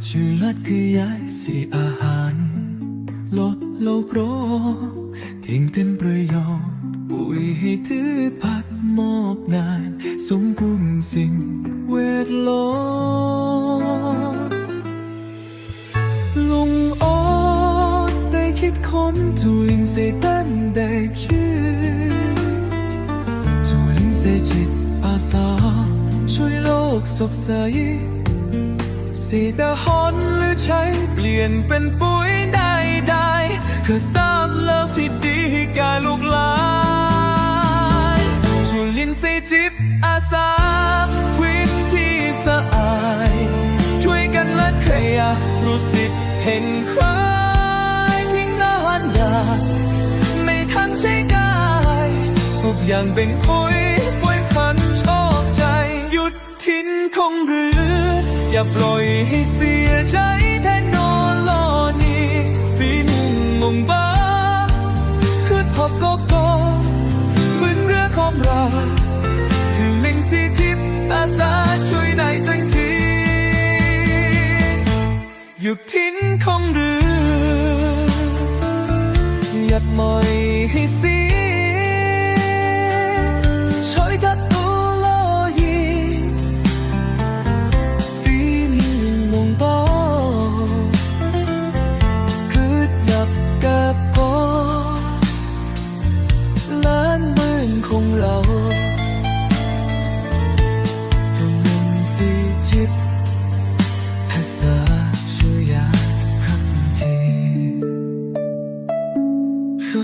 주라 그 얄씨 아한 롯로 브로 팅든 브레요 우이 헤드 박목 난 송붕싱 웨로 롱옷 내 깊컴 두인세 딴데 큐 두인세 짓 아사 출록 속사이 สีตาหอนหรือใช้เปลี่ยนเป็นปุ๋ยได้ได้เพื่อสร้างโลกที่ดีให้แก่ลูกหลานจุลินทรีย์จิตอาสาพื้นที่สะอาดช่วยกันลดขยะรู้สึกเห็นใครทิ้งอาหารยาไม่ทันใช้ได้ทุกอย่างเป็นปุ๋ย อย่าปล่อยให้เสียใจแท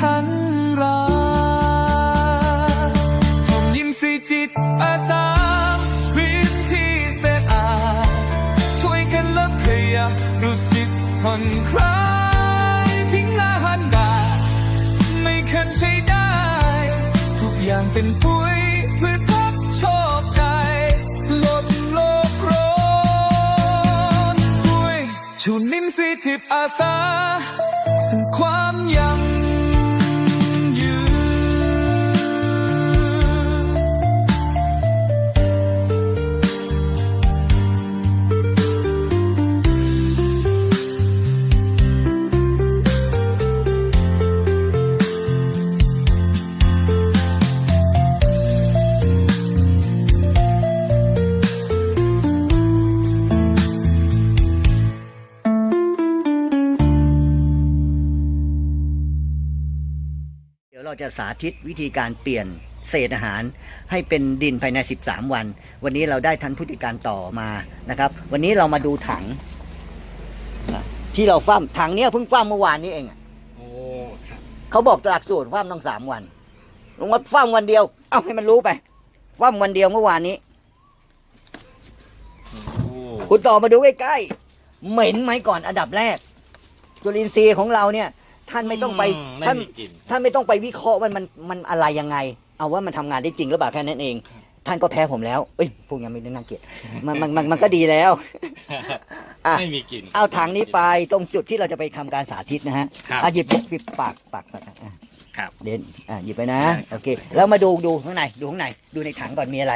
แข็งแรงทำยิ้มสีจิตอาสาพื้นที่สะอาดช่วยกันลดขยะรู้สึกผ่อนคลายทิ้งอาหารดาไม่เคยใช้ได้ ทุกอย่างเป็นปุ๋ยเพื่อพักชอบใจลดโลกร้อนด้วยชูนิมสีทิพอาสา ซึ่งความยัง จะสาธิตวิธีการเปลี่ยนเศษอาหารให้เป็นดินภายใน 13 วัน วันนี้เราได้ทันผู้จัดการต่อมานะครับ วันนี้เรามาดูถังนะที่เราฟ้ามถังเนี้ยเพิ่งฟ้ามเมื่อวานนี้เองอะโอ้ครับเขาบอกหลักสูตรฟ้ามต้องสามวันลงมาฟ้ามวันเดียว เอ้าให้มันรู้ไปฟ้ามวันเดียวเมื่อวานนี้โอ้คุณต่อมาดูใกล้ๆเหม็นไหมก่อนอันดับแรกจุลินทรีย์ของเราเนี่ย ท่านไม่ต้องไปไม่ท่านมีกลิ่น ท่านไม่ต้องไปวิเคราะห์ว่ามันมันอะไรยังไง เอาว่ามันทำงานได้จริงหรือเปล่าแค่นั้นเอง ท่านก็แพ้ผมแล้วเอ้ยพวกยังไม่ได้น่าเกลียดมันมันมันมันก็ดีแล้ว อะ ไม่มีกลิ่น เอาถังนี้ไปตรงจุดที่เราจะไปทำการสาธิตนะฮะครับอะหยิบหยิบหยิบปากปากปากอะครับเด่นอะหยิบไปนะได้โอเคแล้วมาดูดูข้างในดูข้างในดูในถังก่อนมีอะไร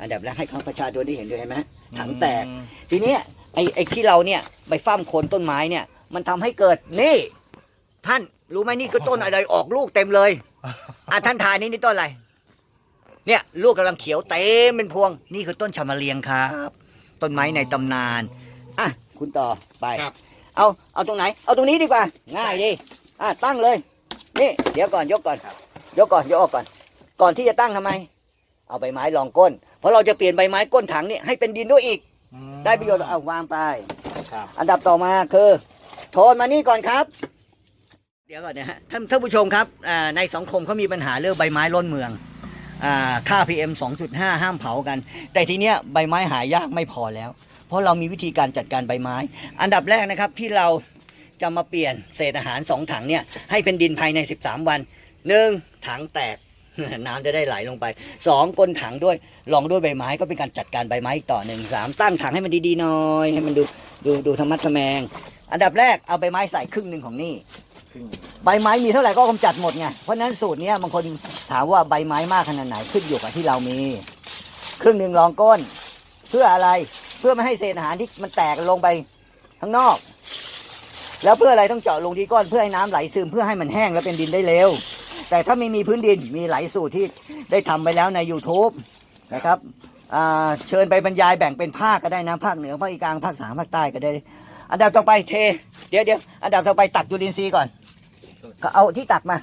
อันดับแรกให้ข้าประชาชนได้เห็นด้วยเห็นไหมถังแตก อืมทีเนี้ยไอ้ไอ้ที่เราเนี่ยไปฟ้ามโคนต้นไม้เนี่ย มันทำให้เกิดนี่ ท่านรู้ไหมนี่คือต้นอะไรออกลูกเต็มเลยอะท่านทายนี่นี่ต้นอะไร เนี่ยลูกกำลังเขียวเต็มเป็นพวง นี่คือต้นชามาเลียงครับ ต้นไม้ในตำนานอะคุณต่อไป ครับ เอาเอาตรงไหน เอาตรงนี้ดีกว่า ง่ายดิอะตั้งเลย นี่ เดี๋ยวก่อนยกก่อนยกก่อนยกออกก่อน ก่อนที่จะตั้งทำไม เอาใบไม้รองก้น เพราะเราจะเปลี่ยนใบไม้ก้นถังนี่ให้เป็นดินด้วยอีกอืมได้ประโยชน์เอาวางไป ครับ อันดับต่อมาคือ โทนมานี่ก่อนครับเดี๋ยวก่อนนะฮะท่านท่านผู้ชมครับในสังคมเขามีปัญหาเรื่องใบไม้ล้นเมืองอ่าค่า PM 2.5 ห้ามเผากัน แต่ทีเนี้ยใบไม้หายากไม่พอแล้ว เพราะเรามีวิธีการจัดการใบไม้ อันดับแรกนะครับที่เราจะมาเปลี่ยนเศษอาหาร 2 ถังเนี่ยให้เป็นดินภายใน 13 วัน 1. ถังแตกน้ำจะได้ไหลลงไป 2. ก้นถังด้วยรองด้วยใบไม้ก็เป็นการจัดการใบไม้อีกต่อหนึ่งสามตั้งถังให้มันดีๆหน่อยให้มันดูดูดูธรรมะแมง อันดับแรกเอาใบไม้ใส่ครึ่งหนึ่งของนี่ ใบไม้มีเท่าไหร่ก็กำจัดหมดไง เพราะฉะนั้นสูตรเนี้ยบางคนถามว่าใบไม้มากขนาดไหนขึ้นอยู่กับที่เรามี ครึ่งหนึ่งรองก้น เพื่ออะไร เพื่อไม่ให้เศษอาหารที่มันแตกลงไปข้างนอก แล้วเพื่ออะไรต้องเจาะลงที่ก้อนเพื่อให้น้ำไหลซึมเพื่อให้มันแห้งแล้วเป็นดินได้เร็ว แต่ถ้าไม่มีพื้นดินมีหลายสูตรที่ได้ทำไปแล้วใน YouTube นะครับเชิญไปบรรยายแบ่งเป็นภาคก็ได้นะภาคเหนือภาคอีกลางภาคสามภาคใต้ก็ได้ อันดับต่อไปเท เดี๋ยวเดี๋ยวอันดับต่อไปตักจุลินทรีย์ก่อน ก็เอาที่ตักมา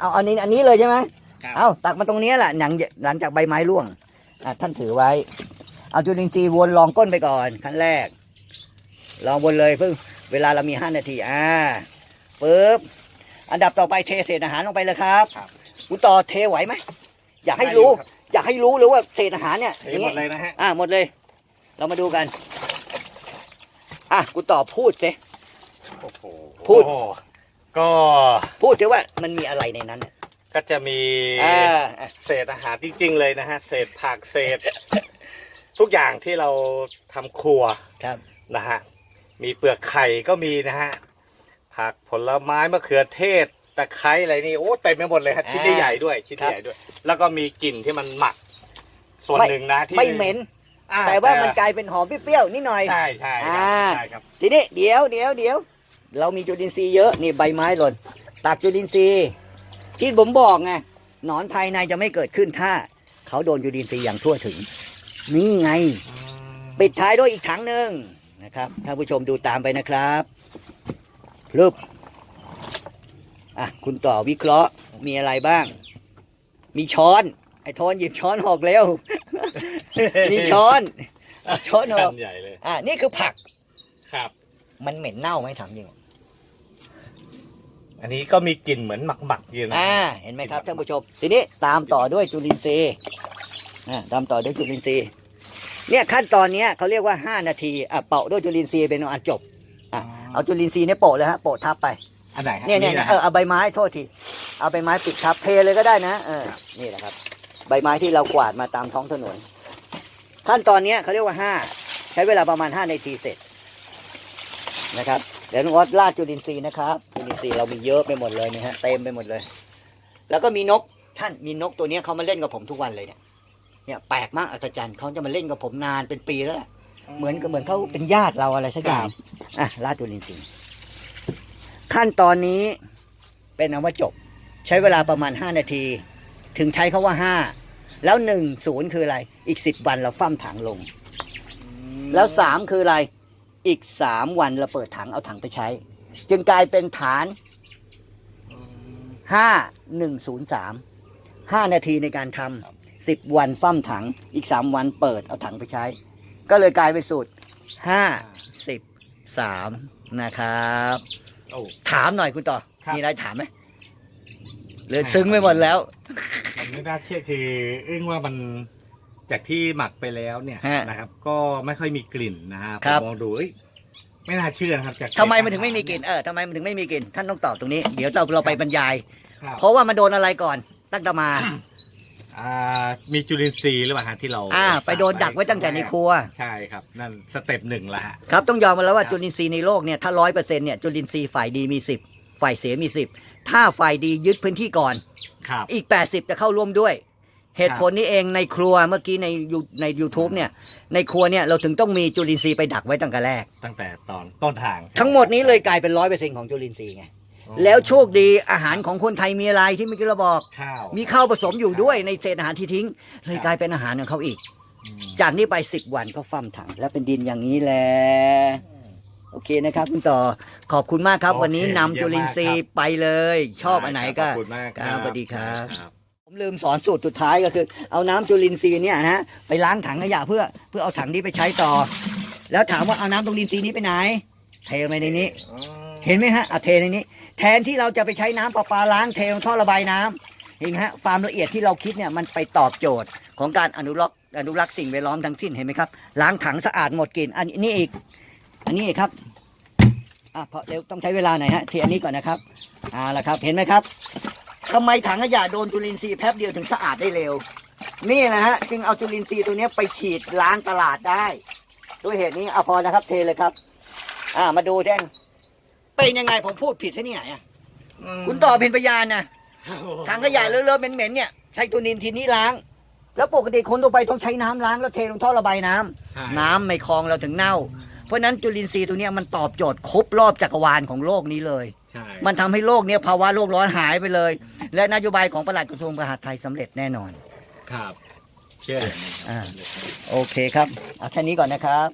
เอาอันนี้อันนี้เลยใช่ไหมครับเอาตักมาตรงนี้แหละหลังหลังจากใบไม้ร่วงอะท่านถือไว้ เอาจุลินทรีย์วนลองก้นไปก่อนขั้นแรก ลองวนเลยเพิ่งเวลาเรามีห้านาทีอ่าปึ๊บอันดับต่อไปเทเศษอาหารลงไปเลยครับครับ คุณต่อเทไหวไหมอยากให้รู้ได้อยู่ครับอยากให้รู้เลยว่าเศษอาหารเนี่ยเทหมดเลยนะฮะ อ่าหมดเลย เรามาดูกัน อะคุณต่อพูดสิ โอ้โหพูด ก็พูดสิว่ามันมีอะไรในนั้นเนี่ยก็จะมีอ่าอะเศษอาหารจริงๆเลยนะฮะ เศษผักเศษ ทุกอย่างที่เราทำครัวครับ นะฮะ มีเปลือกไข่ก็มีนะฮะ ผักผลไม้มะเขือเทศตะไคร้อะไรนี่โอ้เต็มไปหมดเลยฮะชิ้นใหญ่ๆด้วยชิ้นครับ ใหญ่ด้วย แล้วก็มีกลิ่นที่มันหมัก ส่วนไม่หนึ่งนะที่ไม่เหม็น อ่แต่ว่ามันกลายเป็นหอมเปรี้ยวๆนิดหน่อย ใช่ใช่ครับอ่า ใช่ครับ ทีนี้เดี๋ยวเดี๋ยวเดี๋ยว เรามีจุลินทรีย์เยอะนี่ใบไม้หล่นตักจุลินทรีย์ที่ผมบอกไงหนอนภายในจะไม่เกิดขึ้นถ้า เขาโดนจุลินทรีย์อย่างทั่วถึง นี่ไง ปิดท้ายด้วยอีกถังหนึ่งนะครับท่านผู้ชมดูตามไปนะครับรูปอะคุณต่อวิเคราะห์มีอะไรบ้าง มีช้อน ไอ้โทนหยิบช้อนออกเร็ว มีช้อนเอาช้อนออกนใหญ่เลยอะนี่คือผักครับ มันเหม็นเน่าไหมถามจริง อันนี้ก็มีกลิ่นเหมือนหมักๆอยู่นะ อ่าเห็นไหมครับท่านผู้ชมทีนี้ตามต่อด้วยจุลินทรีย์อ่าตามต่อด้วยจุลินทรีย์เนี่ยขั้นตอนเนี้ยเขาเรียกว่า 5 นาทีอะเปาะด้วยจุลินทรีย์เป็นอันจบอะเอาจุลินทรีย์เนี่ยโปะเลยฮะโปะทับไปอันไหนฮะเนี่ยเนี่ยนะเออเอาใบไม้โทษทีเอาใบไม้ปิดทับเทเลยก็ได้นะเออนี่แหละครับ ใบไม้ที่เรากวาดมาตามท้องถนน ขั้นตอนเนี้ยเขาเรียกว่าห้าใช้เวลาประมาณห้านาทีเสร็จนะครับ เดี๋ยวน้องออสลาดจุลินทรีย์นะครับจุลินทรีย์เรามีเยอะไปหมดเลยนะฮะเต็มไปหมดเลย แล้วก็มีนกท่านมีนกตัวเนี้ยเขามาเล่นกับผมทุกวันเลยเนี่ยเนี่ยแปลกมากอัศจรรย์เขาจะมาเล่นกับผมนานเป็นปีแล้วแหละเหมือนกับเหมือนเขาเป็นญาติเราอะไรสักอย่างอะลาดจุลินทรีย์ขั้นตอนนี้เป็นอันว่าจบ ใช้เวลาประมาณ 5 นาที ถึงใช้คาว่า 5 แล้ว1 0คืออะไร อีก 10 วันเราฟั่มถังลง แล้ว 3 คืออะไร อีก3วันเราเปิดถังเอาถังไปใช้ จึงกลายเป็นฐาน5 1 0 3 5นาทีในการทำ10วันฟั่มถังอีก3วันเปิดเอาถังไปใช้ ก็เลยกลายเป็นสูตร5 10 3นะครับ โอ้ ถามหน่อยคุณต่อ ครับ มีอะไรถามไหมเลยซึ้งไปหมดแล้ว มันไม่น่าเชื่อคือ อึ้งว่ามัน จากที่หมักไปแล้วเนี่ยฮะนะครับ ก็ไม่ค่อยมีกลิ่นนะฮะครับผมมองดูเอ้ยไม่น่าเชื่อนะครับ จากทำไมมันถึงไม่มีกลิ่นเออทำไมมันถึงไม่มีกลิ่นท่านต้องตอบตรงนี้เดี๋ยวเราเราไปบรรยาย ครับเพราะว่ามันโดนอะไรก่อนตั้งแต่มา อ่ามีจุลินทรีย์หรือเปล่าฮะที่เราอ่า ไปโดนดักไว้ตั้งแต่ในครัว ใช่ครับ นั่นสเต็ปหนึ่งละฮะ ครับ ต้องยอมมาแล้วว่าครับจุลินทรีย์ในโลกเนี่ยถ้าร้อยเปอร์เซ็นต์เนี่ยจุลินทรีย์ฝ่ายดีมีสิบฝ่ายเสียมีสิบถ้าฝ่ายดียึดพื้นที่ก่อน ครับ อีก 80 จะเข้าร่วมด้วย เหตุผลนี้เองในครัวเมื่อกี้ในยูใน YouTube เนี่ย ในครัวเนี่ยเราถึงต้องมีจุลินทรีย์ไปดักไว้ตั้งแต่แรก ตั้งแต่ตอนต้นทางทั้งหมดนี้เลยกลายเป็นร้อยเปอร์เซ็นต์ของจุลินทรีย์ไงอ๋อแล้วโชคดีอาหารของคนไทยมีอะไรที่เมื่อกี้เราบอก ข้าวมีข้าวผสมอยู่ด้วยในเศษอาหารที่ทิ้ง เลยกลายเป็นอาหารของเขาอีก อืมจากนี้ไปสิบวันก็ฟั่มถัง แล้วเป็นดินอย่างนี้แหละโอเคนะครับคุณต่อขอบคุณมากครับโอเควันนี้นำจุลินทรีย์ไปเลย ชอบอันไหนก็ ขอบคุณมากครับสวัสดีครับครับ ผมลืมสอนสูตรสุดท้ายก็คือ เอาน้ำจุลินทรีย์เนี่ยนะไปล้างถังขยะเพื่อเพื่อเอาถังนี้ไปใช้ต่อ แล้วถามว่าเอาน้ำจุลินทรีย์นี้ไปไหน เทลงไปในนี้ เห็นไหมฮะเอาเทในนี้ แทนที่เราจะไปใช้น้ำประปาล้างเทลงท่อระบายน้ำเห็นไหมฮะความละเอียดที่เราคิดเนี่ยมันไปตอบโจทย์ของการอนุรักษ์อนุรักษ์สิ่งแวดล้อมทั้งสิ้นเห็นไหมครับ ล้างถังสะอาดหมดกลิ่นอันนี้อีก อันนี้ครับอะเพราะเร็วต้องใช้เวลาหน่อยฮะเทอันนี้ก่อนนะครับอ่าละครับเห็นไหมครับ ทำไมถังขยะโดนจุลินทรีย์แป๊บเดียวถึงสะอาดได้เร็ว นี่นะฮะจึงเอาจุลินทรีย์ตัวเนี้ยไปฉีดล้างตลาดได้ ด้วยเหตุนี้เอาพอนะครับ เทเลยครับ อ่ามาดูแท่งเป็นยังไงผมพูดผิดใช่นี่ไหนอะคุณต่อเป็นพยานนะถังขยะเลอะๆเหม็นๆเนี่ยใช้ตัวนินทีนี้ล้าง แล้วปกติคนทั่วไปต้องใช้น้ำล้างแล้วเทลงท่อระบายน้ำใช่น้ำไม่คลองเราถึงเน่า เพราะฉะนั้นจุลินทรีย์ตัวเนี้ยมันตอบโจทย์ครบรอบจักรวาลของโลกนี้เลย ใช่มันทำให้โลกเนี้ยภาวะโลกร้อนหายไปเลย และนโยบายของปลัดกระทรวงมหาดไทยสำเร็จแน่นอน ครับ เชื่ออย่างนี้อ่า โอเคครับเอาแค่นี้ก่อนนะครับ